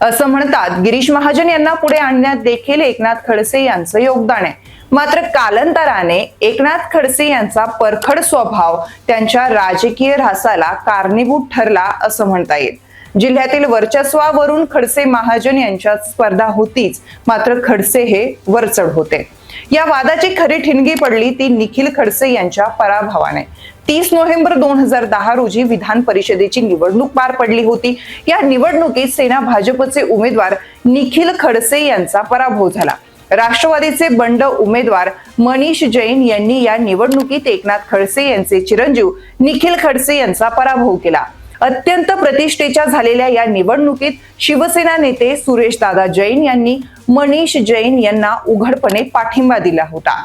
असं म्हणतात. गिरीश महाजन यांना पुढे आणण्यात देखील एकनाथ खडसे यांचं योगदान आहे. मात्र कालांतराने एकनाथ खडसे यांचा परखड स्वभाव त्यांच्या राजकीय ऱ्हासाला कारणीभूत ठरला असं म्हणता येईल. जिल्ह्यातील वर्चस्वावरून खडसे महाजन यांच्यात स्पर्धा होतीच. मात्र खडसे हे वरचढ होते. या वादाची खरी ठिणगी पडली ती निखिल खडसे यांच्या पराभवाने. तीस नोव्हेंबर दोन हजार दहा रोजी विधान परिषदेची निवडणूक पार पडली होती. या निवडणुकीत सेना भाजपचे उमेदवार निखिल खडसे यांचा पराभव झाला. राष्ट्रवादीचे बंड उमेदवार मनीष जैन यांनी या निवडणुकीत एकनाथ खडसे यांचे चिरंजीव निखिल खडसे यांचा पराभव केला. अत्यंत प्रतिष्ठेच्या झालेल्या या निवडणुकीत शिवसेना नेते सुरेश दादा जैन यांनी मनीष जैन यांना उघडपणे पाठिंबा दिला होता.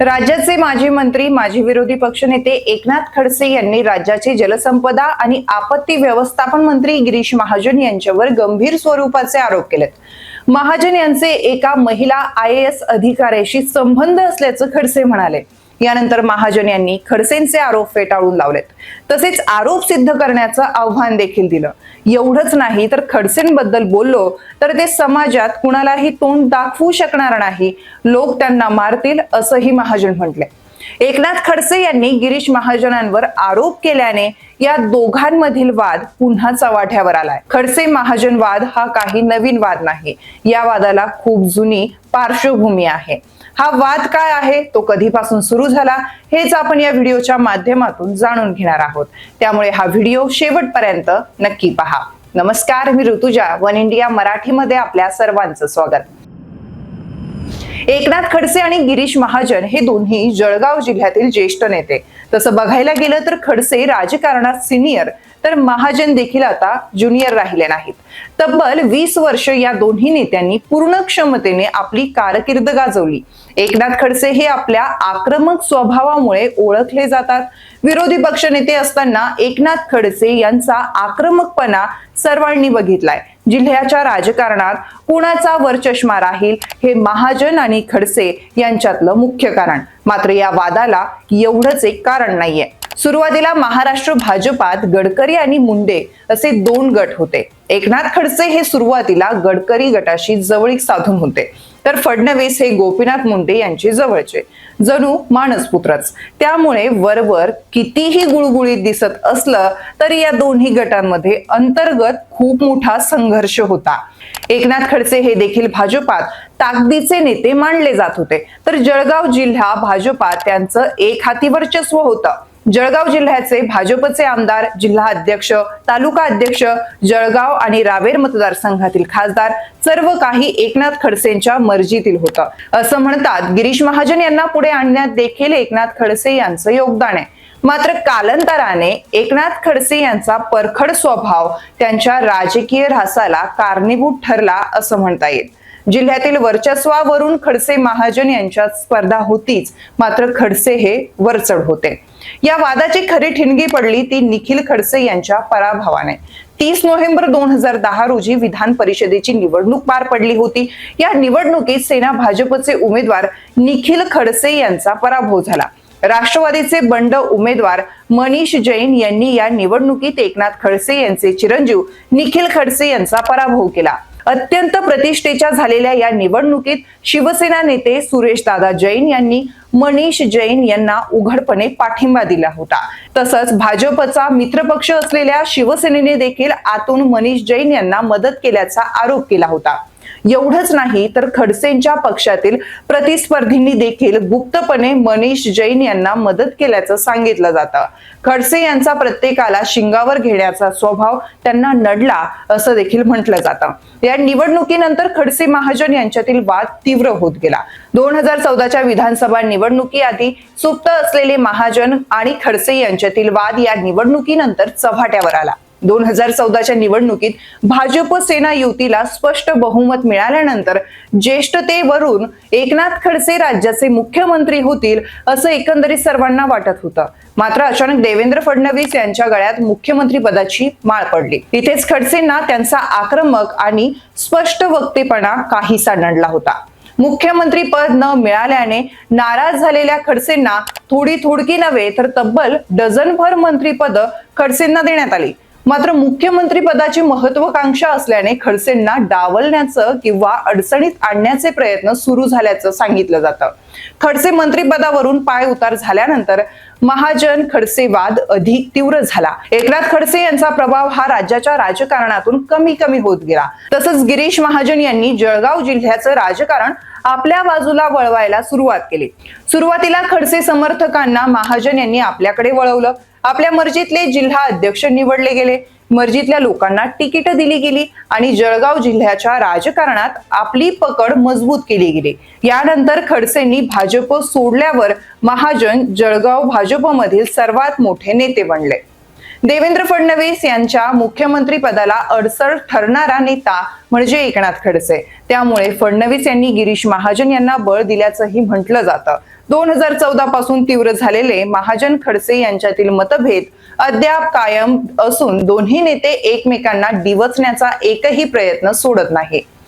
राज्याचे माजी मंत्री माजी विरोधी पक्षनेते एकनाथ खडसे यांनी राज्याचे जलसंपदा आणि आपत्ती व्यवस्थापन मंत्री गिरीश महाजन यांच्यावर गंभीर स्वरूपाचे आरोप केलेत. महाजन यांचे एका महिला आय एस अधिकाऱ्याशी संबंध असल्याचं खडसे म्हणाले. यानंतर महाजन यांनी खडसेंचे आरोप फेटाळून लावलेत. तसेच आरोप सिद्ध करण्याचं आव्हान देखील दिलं. एवढंच नाही तर खडसेंबद्दल बोललो तर ते समाजात कुणालाही तोंड दाखवू शकणार नाही. लोक त्यांना मारतील असंही महाजन म्हटले. एकनाथ खडसे यांनी गिरीश महाजनांवर आरोप केल्याने या दोघांमधील वाद पुन्हा चव्हाट्यावर आलाय. खडसे महाजन वाद हा काही नवीन वाद नाही. या वादाला खूप जुनी पार्श्वभूमी आहे. हा वाद काय आहे? तो कधीपासून सुरू झाला? हेच आपण या व्हिडिओच्या माध्यमातून जाणून घेणार आहोत. त्यामुळे हा व्हिडिओ शेवटपर्यंत नक्की पहा. नमस्कार मी ऋतुजा वन इंडिया मराठीमध्ये आपल्या सर्वांचं स्वागत. एकनाथ खडसे आणि गिरीश महाजन हे दोन्ही जळगाव जिल्ह्यातील ज्येष्ठ नेते. तसं बघायला गेलं तर खडसे राजकारणात सिनियर तर महाजन देखील आता ज्युनियर राहिले नाहीत. तब्बल वीस वर्ष या दोन्ही नेत्यांनी पूर्ण क्षमतेने आपली कारकीर्द गाजवली. एकनाथ खडसे हे आपल्या आक्रमक स्वभावामुळे ओळखले जातात. विरोधी पक्षनेते असताना एकनाथ खडसे यांचा आक्रमकपणा सर्वांनी बघितलाय. जिल्ह्याच्या राजकारणात कुणाचा वरचष्मा राहील हे महाजन आणि खडसे यांच्यातलं मुख्य कारण. मात्र या वादाला एवढंच एक कारण नाहीये. सुरुवातीला महाराष्ट्र भाजपात गडकरी आणि मुंडे असे दोन गट होते. एकनाथ खडसे हे सुरुवातीला गडकरी गटाशी जवळीक साधून होते. तर फडणवीस हे गोपीनाथ मुंडे यांचे जवळचे. जणू मानसपुत्रच. त्यामुळे वरवर कितीही गुळगुळीत दिसत असलं तरी या दोन्ही गटांमध्ये अंतर्गत खूप मोठा संघर्ष होता. एकनाथ खडसे हे देखील भाजपात ताकदीचे नेते मानले जात होते. तर जळगाव जिल्हा भाजपात त्यांचं एक हाती वर्चस्व होतं. जळगाव जिल्ह्याचे भाजपचे आमदार जिल्हा अध्यक्ष तालुका अध्यक्ष जळगाव आणि रावेर मतदारसंघातील खासदार सर्व काही एकनाथ खडसेंच्या मर्जीतील होतं. असं म्हणतात गिरीश महाजन यांना पुढे आणण्यात देखील एकनाथ खडसे यांचं योगदान आहे. मात्र कालांतराने एकनाथ खडसे यांचा परखड स्वभाव त्यांच्या राजकीय ऱ्हासाला कारणीभूत ठरला असं म्हणता येईल. जिल्ह्यातील वर्चस्वावरून खडसे महाजन यांच्यात स्पर्धा होतीच. मात्र खडसे हे वरचढ होते. या वादाची खरी ठिणगी पडली ती निखिल खडसे यांच्या पराभवाने. तीस नोव्हेंबर दोन हजार दहा रोजी विधान परिषदेची निवडणूक पार पडली होती. या निवडणुकीत सेना भाजपचे उमेदवार निखिल खडसे यांचा पराभव झाला. राष्ट्रवादीचे बंड उमेदवार मनीष जैन यांनी या निवडणुकीत एकनाथ खडसे यांचे चिरंजीव निखिल खडसे यांचा पराभव केला. अत्यंत प्रतिष्ठेच्या झालेल्या या निवडणुकीत शिवसेना नेते सुरेश दादा जैन यांनी मनीष जैन यांना उघडपणे पाठिंबा दिला होता. तसंच भाजपचा मित्रपक्ष असलेल्या शिवसेनेने देखील आतून मनीष जैन यांना मदत केल्याचा आरोप केला होता. एवढंच नाही तर खडसेंच्या पक्षातील प्रतिस्पर्धींनी देखील गुप्तपणे मनीष जैन यांना मदत केल्याचं सांगितलं जातं. खडसे यांचा प्रत्येकाला शिंगावर घेण्याचा स्वभाव त्यांना नडला असं देखील म्हटलं जातं. या निवडणुकीनंतर खडसे महाजन यांच्यातील वाद तीव्र होत गेला. दोन हजार चौदाच्या विधानसभा निवडणुकीआधी सुप्त असलेले महाजन आणि खडसे यांच्यातील वाद या निवडणुकीनंतर चव्हाट्यावर आला. दोन हजार चौदाच्या निवडणुकीत भाजप सेना युतीला स्पष्ट बहुमत मिळाल्यानंतर ज्येष्ठतेवरून एकनाथ खडसे राज्याचे मुख्यमंत्री होतील असं एकंदरीत सर्वांना वाटत होतं. मात्र अचानक देवेंद्र फडणवीस यांच्या गळ्यात मुख्यमंत्री पदाची माळ पडली. इथेच खडसेंना त्यांचा आक्रमक आणि स्पष्ट वक्तेपणा काहीसा नडला होता. मुख्यमंत्री पद न मिळाल्याने नाराज झालेल्या खडसेंना थोडी थोडकी नव्हे तर तब्बल डझनभर मंत्रीपद खडसेंना देण्यात आली. मात्र मुख्यमंत्री पदाची महत्वाकांक्षा असल्याने खडसेंना डावलण्याचं किंवा अडचणीत आणण्याचे प्रयत्न सुरू झाल्याचं सांगितलं जातं. खडसे मंत्रीपदावरून पाय उतार झाल्यानंतर महाजन खडसेवाद अधिक तीव्र झाला. एकनाथ खडसे यांचा प्रभाव हा राज्याच्या राजकारणातून कमी कमी होत गेला. तसंच गिरीश महाजन यांनी जळगाव जिल्ह्याचं राजकारण आपल्या बाजूला वळवायला सुरुवात केली. सुरुवातीला खडसे समर्थकांना महाजन यांनी आपल्याकडे वळवलं. आपल्या मर्जीतले जिल्हा अध्यक्ष निवडले गेले. मर्जीतल्या लोकांना तिकीट दिली गेली आणि जळगाव जिल्ह्याच्या राजकारणात आपली पकड मजबूत केली गेली. यानंतर खडसेंनी भाजप सोडल्यावर महाजन जळगाव भाजपमधील सर्वात मोठे नेते बनले. देवेंद्र फडणवीस यांच्या मुख्यमंत्री पदाला अडसर ठरणारा नेता म्हणजे एकनाथ खडसे. त्यामुळे फडणवीस यांनी गिरीश महाजन यांना बळ दिल्याचंही म्हटलं जातं. दोन हजार चौदा पासून तीव्र झालेले महाजन खडसे यांच्यातील मतभेद अद्याप कायम असून दोन्ही नेते एकमेकांना डिवचण्याचा एकही प्रयत्न सोडत नाही